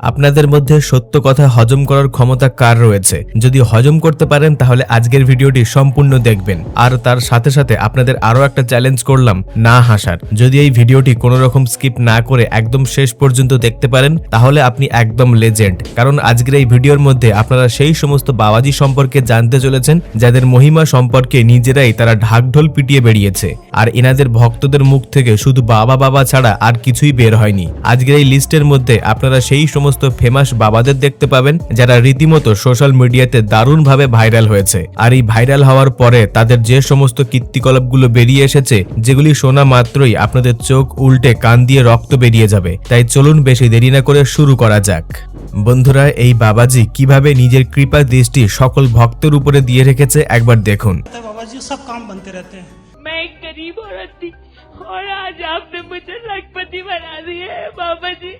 আপনাদের মধ্যে সত্য কথা হজম করার ক্ষমতা কার রয়েছে? যদি হজম করতে পারেন, তাহলে আজকের ভিডিওটি সম্পূর্ণ দেখবেন। আর তার সাথে সাথে আপনাদের আরও একটা চ্যালেঞ্জ করলাম, না হাসার। যদি এই ভিডিওটি কোনো রকম স্কিপ না করে একদম শেষ পর্যন্ত দেখতে পারেন, তাহলে আপনি একদম লেজেন্ড কারণ আজকের এই ভিডিওর মধ্যে আপনারা সেই সমস্ত বাবাজি সম্পর্কে জানতে চলেছেন, যাদের মহিমা সম্পর্কে নিজেরাই তারা ঢাকঢোল পিটিয়ে বেরিয়েছে আর এনাদের ভক্তদের মুখ থেকে শুধু বাবা বাবা ছাড়া আর কিছুই বের হয়নি। আজকের এই লিস্টের মধ্যে আপনারা সেই সমস্ত ফেমাস বাবাদের দেখতে পাবেন যারা রীতিমতো সোশ্যাল মিডিয়াতে দারুণভাবে ভাইরাল হয়েছে আর এই ভাইরাল হওয়ার পরে তাদের যে সমস্ত কীর্তিকলাপগুলো বেরিয়ে এসেছে যেগুলি শোনা মাত্রই আপনাদের চোখ উল্টে কান দিয়ে রক্ত বেরিয়ে যাবে তাই চলুন বেশি দেরি না করে শুরু করা যাক বন্ধুরা এই বাবাজি কিভাবে নিজের কৃপা দৃষ্টি সকল ভক্তের উপরে দিয়ে রেখেছে একবার দেখুন तो बाबा जी सब काम बनते रहते हैं मैं एक गरीब औरत थी और आज आपने मुझे लखपति बना दिया है बाबा जी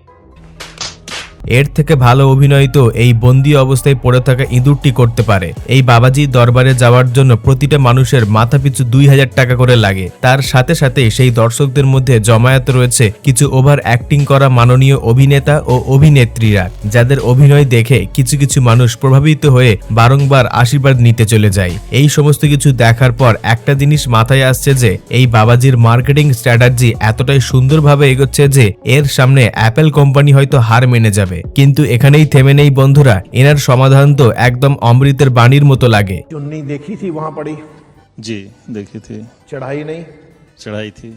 এর থেকে ভালো অভিনয় তো এই বন্দি অবস্থায় পড়ে থাকা ইঁদুরটি করতে পারে। এই বাবাজি দরবারে যাওয়ার জন্য প্রতিটা মানুষের মাথাপিছু দুই হাজার টাকা করে লাগে। তার সাথে সাথে সেই দর্শকদের মধ্যে জমায়েত রয়েছে কিছু ওভার অ্যাক্টিং করা মাননীয় অভিনেতা ও অভিনেত্রীরা, যাদের অভিনয় দেখে কিছু কিছু মানুষ প্রভাবিত হয়ে বারংবার আশীর্বাদ নিতে চলে যায়। এই সমস্ত কিছু দেখার পর একটা জিনিস মাথায় আসছে যে, এই বাবাজির মার্কেটিং স্ট্র্যাটাজি এতটাই সুন্দরভাবে এগোচ্ছে যে, এর সামনে অ্যাপেল কোম্পানি হয়তো হার মেনে যাবে। কিন্তু এখানেই থেমে নেই বন্ধুরা এনার সমাধান তো একদম অমৃতের বাণীর মতো লাগে चुन्नी देखी थी वहां पड़ी जी देखी थी चढ़ाई नहीं चढ़ाई थी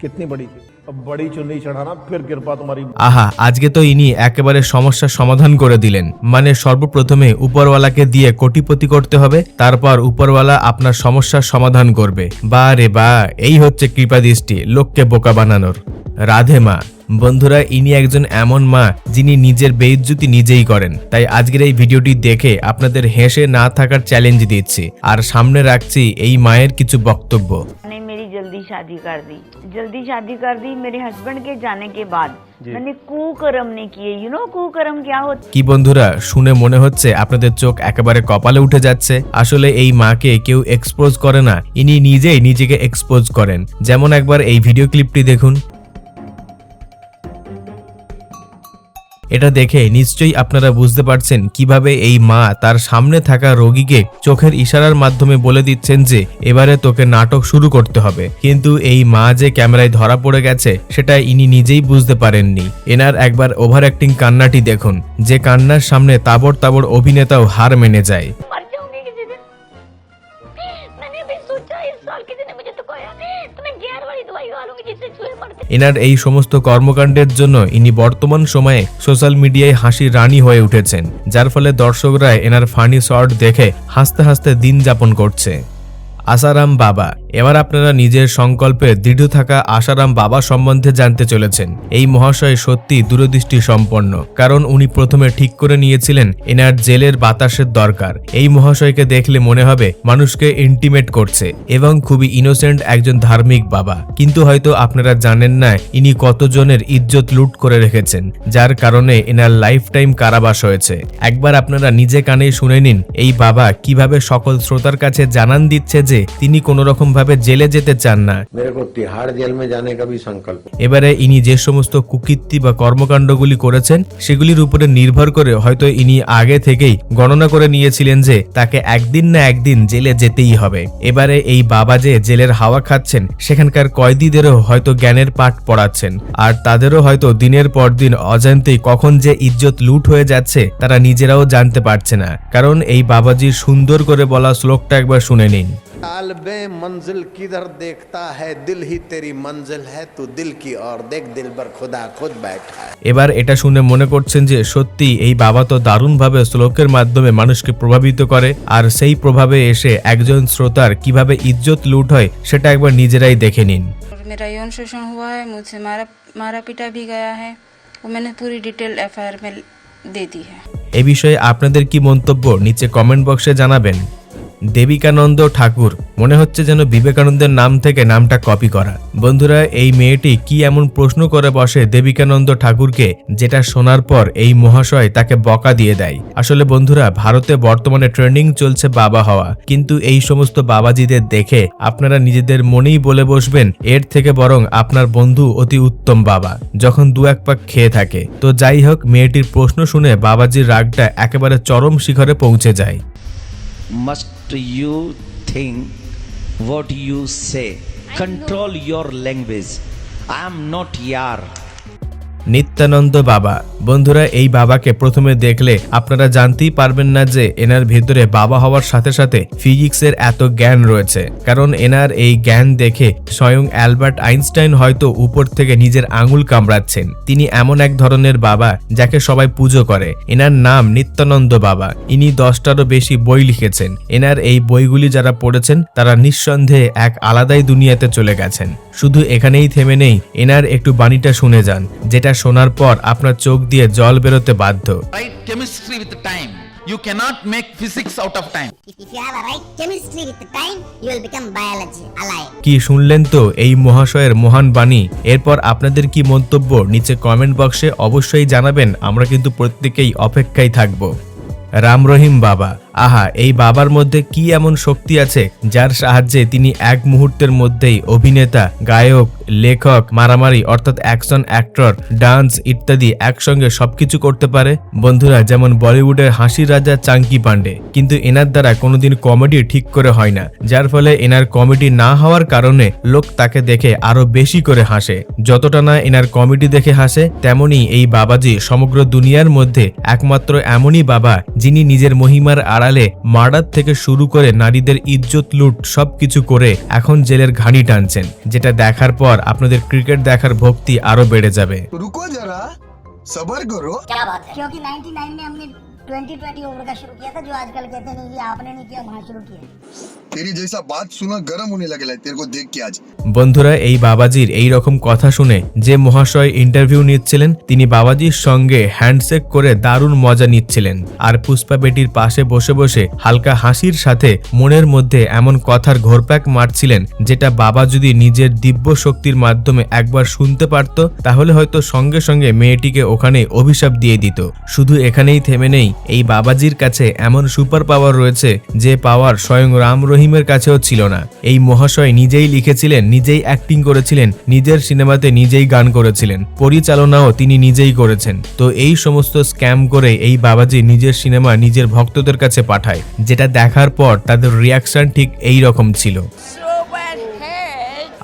कितनी बड़ी थी अब बड़ी चुन्नी चढ़ाना फिर कृपा तुम्हारी আহা আজকে তো ইনি একেবারে সমস্যার সমাধান করে দিলেন মানে সর্বপ্রথমে উপরওয়ালাকে দিয়ে কোটিপতি করতে হবে তারপর উপরওয়ালা আপনার সমস্যার সমাধান করবে বা রে বা এই হচ্ছে কৃপা দৃষ্টি লোককে বোকা বানানোর রাধে মা বন্ধুরা ইনি একজন এমন মা যিনি নিজের বেইজ্জতি নিজেই করেন তাই আজকের এই ভিডিওটি দেখে আপনাদের হেসে না থাকার চ্যালেঞ্জ দিচ্ছি আর সামনে রাখছি এই মায়ের কিছু বক্তব্য ने मेरी जल्दी शादी कर दी जल्दी शादी कर दी मेरे हस्बैंड के जाने के बाद मैंने कुकर्म नहीं किए यू नो कुकर्म क्या होता কি বন্ধুরা শুনে মনে হচ্ছে আপনাদের চোখ একেবারে কপালে উঠে যাচ্ছে আসলে এই মাকে কেউ এক্সপোজ করে না ইনি নিজেই নিজেকে এক্সপোজ করেন যেমন একবার এই ভিডিও ক্লিপটি দেখুন এটা দেখে নিশ্চয়ই আপনারা বুঝতে পারছেন কীভাবে এই মা তার সামনে থাকা রোগীকে চোখের ইশারার মাধ্যমে বলে দিচ্ছেন যে এবারে তোকে নাটক শুরু করতে হবে। কিন্তু এই মা যে ক্যামেরায় ধরা পড়ে গেছে, সেটা ইনি নিজেই বুঝতে পারেননি। এনার একবার ওভার অ্যাক্টিং কান্নাটি দেখুন, যে কান্নার সামনে তাবড় তাবড় অভিনেতাও হার মেনে যায়। এনার এই সমস্ত কর্মকাণ্ডের জন্য ইনি বর্তমান সময়ে সোশ্যাল মিডিয়ায় হাসির রানী হয়ে উঠেছেন, যার ফলে দর্শকরা এনার ফানি শর্ট দেখে হাসতে হাসতে দিন যাপন করছে। আসারাম বাবা। এবার আপনারা নিজের সংকল্পে দৃঢ় থাকা আশারাম বাবা সম্বন্ধে জানতে চলেছেন। এই মহাশয় সত্যি দূরদৃষ্টি সম্পন্ন, কারণ উনি প্রথমে ঠিক করে নিয়েছিলেন এনার জেলের বাতাসের দরকার। এই মহাশয়কে দেখলে মনে হবে মানুষকে ইন্টিমেট করছে এবং খুবই ইনোসেন্ট একজন ধার্মিক বাবা। কিন্তু হয়তো আপনারা জানেন না, ইনি কতজনের ইজ্জত লুট করে রেখেছেন, যার কারণে এনার লাইফ টাইম কারাবাস হয়েছে। একবার আপনারা নিজে কানেই শুনে নিন, এই বাবা কীভাবে সকল শ্রোতার কাছে জানান দিচ্ছে যে তিনি কোনো এভাবে জেলে যেতে চান না। এবারে ইনি যে সমস্ত কুকীর্তি বা কর্মকাণ্ডগুলি করেছেন সেগুলির উপরে নির্ভর করে হয়তো ইনি আগে থেকেই গণনা করে নিয়েছিলেন যে তাকে একদিন না একদিন জেলে যেতেই হবে। এবারে এই বাবা যে জেলের হাওয়া খাচ্ছেন সেখানকার কয়েদিদেরও হয়তো জ্ঞানের পাঠ পড়াচ্ছেন। আর তাদেরও হয়তো দিনের পর দিন অজান্তেই কখন যে ইজ্জত লুট হয়ে যাচ্ছে তারা নিজেরাও জানতে পারছে না। কারণ এই বাবাজির সুন্দর করে বলা শ্লোকটা একবার শুনে নিন। तालबे मंजिल किधर देखता है दिल ही तेरी मंजिल है तू दिल की और देख दिल पर खुदा खुद बैठा है এবার এটা শুনে মনে করছেন যে সত্যি এই বাবা তো দারুণভাবে শ্লোকের মাধ্যমে মানুষকে প্রভাবিত করে আর সেই প্রভাবে এসে একজন শ্রোতার কিভাবে ইজ্জত লুট হয় সেটা একবার নিজেরাই দেখে নিন और मेरा यौन शोषण हुआ है मुझसे मारा मारा पीटा भी गया है वो मैंने पूरी डिटेल एफआईआर में दे दी है এ বিষয়ে আপনাদের কি মন্তব্য নিচে কমেন্ট বক্সে জানাবেন দেবিকানন্দ ঠাকুর। মনে হচ্ছে যেন বিবেকানন্দের নাম থেকে নামটা কপি করা। বন্ধুরা, এই মেয়েটি কি এমন প্রশ্ন করে বসে দেবিকানন্দ ঠাকুরকে, যেটা শোনার পর এই মহাশয় তাকে বকা দিয়ে দেয়। আসলে বন্ধুরা, ভারতে বর্তমানে ট্রেন্ডিং চলছে বাবা হওয়া। কিন্তু এই সমস্ত বাবাজিদের দেখে আপনারা নিজেদের মনেই বলে বসবেন, এর থেকে বরং আপনার বন্ধু অতি উত্তম বাবা, যখন দু এক পাক খেয়ে থাকে। তো যাই হোক, মেয়েটির প্রশ্ন শুনে বাবাজির রাগটা একেবারে চরম শিখরে পৌঁছে যায়। Must you think what you say. Control your language. I am not yar Nityananda বাবা। বন্ধুরা, এই বাবাকে প্রথমে দেখলে আপনারা জানতেই পারবেন না যে এনার ভেতরে বাবা হওয়ার সাথে সাথে ফিজিক্সের এত জ্ঞান রয়েছে। কারণ এনার এই জ্ঞান দেখে স্বয়ং অ্যালবার্ট আইনস্টাইন হয়তো উপর থেকে নিজের আঙুল কামড়াচ্ছেন। তিনি এমন এক ধরনের বাবা যাকে সবাই পুজো করে। এনার নাম নিত্যানন্দ বাবা। ইনি দশটারও বেশি বই লিখেছেন। এনার এই বইগুলি যারা পড়েছেন, তারা নিঃসন্দেহে এক আলাদাই দুনিয়াতে চলে গেছেন। শুধু এখানেই থেমে নেই, এনার একটু বাণীটা শুনে যান, যেটা কথাটা শোনার পর আপনার চোখ দিয়ে জল বেরোতে বাধ্য। You কি শুনলেন তো এই মহাশয়ের মহান বাণী? এরপর আপনাদের কি মন্তব্য নিচে কমেন্ট বক্সে অবশ্যই জানাবেন আমরা কিন্তু প্রত্যেকেই অপেক্ষায় থাকব। রাম রহিম বাবা। আহা, এই বাবার মধ্যে কি এমন শক্তি আছে যার সাহায্যে তিনি এক মুহূর্তের মধ্যেই অভিনেতা, গায়ক, লেখক, মারামারি, অর্থাৎ অ্যাকশন অ্যাক্টর, ডান্স ইত্যাদি একসঙ্গে সবকিছু করতে পারে? বন্ধুরা, যেমন বলিউডের হাসির রাজা চাঙ্কি পান্ডে কিন্তু এনার দ্বারা কোনোদিন কমেডি ঠিক করে হয় না, যার ফলে এনার কমেডি না হওয়ার কারণে লোক তাকে দেখে আরও বেশি করে হাসে। যতটা না এনার কমেডি দেখে হাসে তেমনি এই বাবাজি সমগ্র দুনিয়ার মধ্যে একমাত্র এমনই বাবা, যিনি নিজের মহিমার আড়ালে মার্ডার থেকে শুরু করে নারীদের ইজ্জত লুট সবকিছু করে এখন জেলের ঘানি টানছেন যেটা দেখার পর আপনাদের ক্রিকেট দেখার ভক্তি আরো বেড়ে যাবে रुको जरा सबर करो क्या बात है क्योंकि 99 में हमने 2020 ओवर का शुरू किया था जो आजकल कहते नहीं कि आपने नहीं किया वहाँ शुरू किया तेरी जैसा बात सुना गर्म होने लगे तेरे को देख के आज বন্ধুরা এই বাবাজির এই রকম কথা শুনে যে মহাশয় ইন্টারভিউ নিচ্ছিলেন তিনি বাবাজির সঙ্গে হ্যান্ডশেক করে দারুণ মজা নিচ্ছিলেন আর পুষ্পা বেটির পাশে বসে বসে হালকা হাসির সাথে মনের মধ্যে এমন কথার ঘোরপ্যাক মারছিলেন যেটা বাবা যদি নিজের দিব্য শক্তির মাধ্যমে একবার শুনতে পারত তাহলে হয়তো সঙ্গে সঙ্গে মেয়েটিকে ওখানে অভিশাপ দিয়ে দিত শুধু এখানেই থেমে নেই এই বাবাজির কাছে এমন সুপার পাওয়ার রয়েছে যে পাওয়ার স্বয়ং রাম রহিমের কাছেও ছিল না। এই মহাশয় নিজেই লিখেছিলেন, নিজেই অ্যাক্টিং করেছিলেন, নিজের সিনেমাতে নিজেই গান করেছিলেন। পরিচালনাও তিনি নিজেই করেছেন। তো এই সমস্ত স্ক্যাম করে এই বাবাজি নিজের সিনেমা নিজের ভক্তদের কাছে পাঠায়, যেটা দেখার পর তাদের রিয়াকশন ঠিক এই রকম ছিল.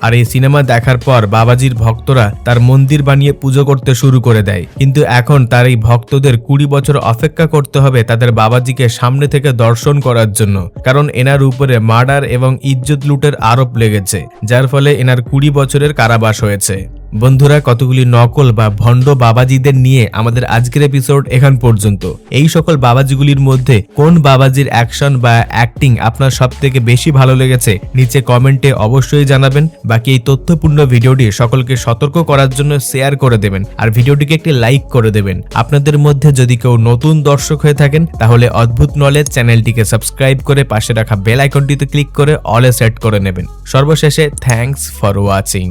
আর এই সিনেমা দেখার পর বাবাজির ভক্তরা তার মন্দির বানিয়ে পুজো করতে শুরু করে দেয়। কিন্তু এখন তার এই ভক্তদের কুড়ি বছর অপেক্ষা করতে হবে তাদের বাবাজিকে সামনে থেকে দর্শন করার জন্য। কারণ এনার উপরে মার্ডার এবং ইজ্জত লুটের আরোপ লেগেছে, যার ফলে এনার কুড়ি বছরের কারাবাস হয়েছে। বন্ধুরা, কতগুলি নকল বা ভণ্ড বাবাজিদের নিয়ে আমাদের আজকের এপিসোড এখান পর্যন্ত। এই সকল বাবাজিগুলির মধ্যে কোন বাবাজির অ্যাকশন বা অ্যাক্টিং আপনার সব থেকে বেশি ভালো লেগেছে, নিচে কমেন্টে অবশ্যই জানাবেন। বাকি এই তথ্যপূর্ণ ভিডিওটি সকলকে সতর্ক করার জন্য শেয়ার করে দেবেন আর ভিডিওটিকে একটি লাইক করে দেবেন। আপনাদের মধ্যে যদি কেউ নতুন দর্শক হয়ে থাকেন, তাহলে অদ্ভুত নলেজ চ্যানেলটিকে সাবস্ক্রাইব করে পাশে রাখা বেল আইকনটিতে ক্লিক করে অলে সেট করে নেবেন। সর্বশেষে থ্যাঙ্কস ফর ওয়াচিং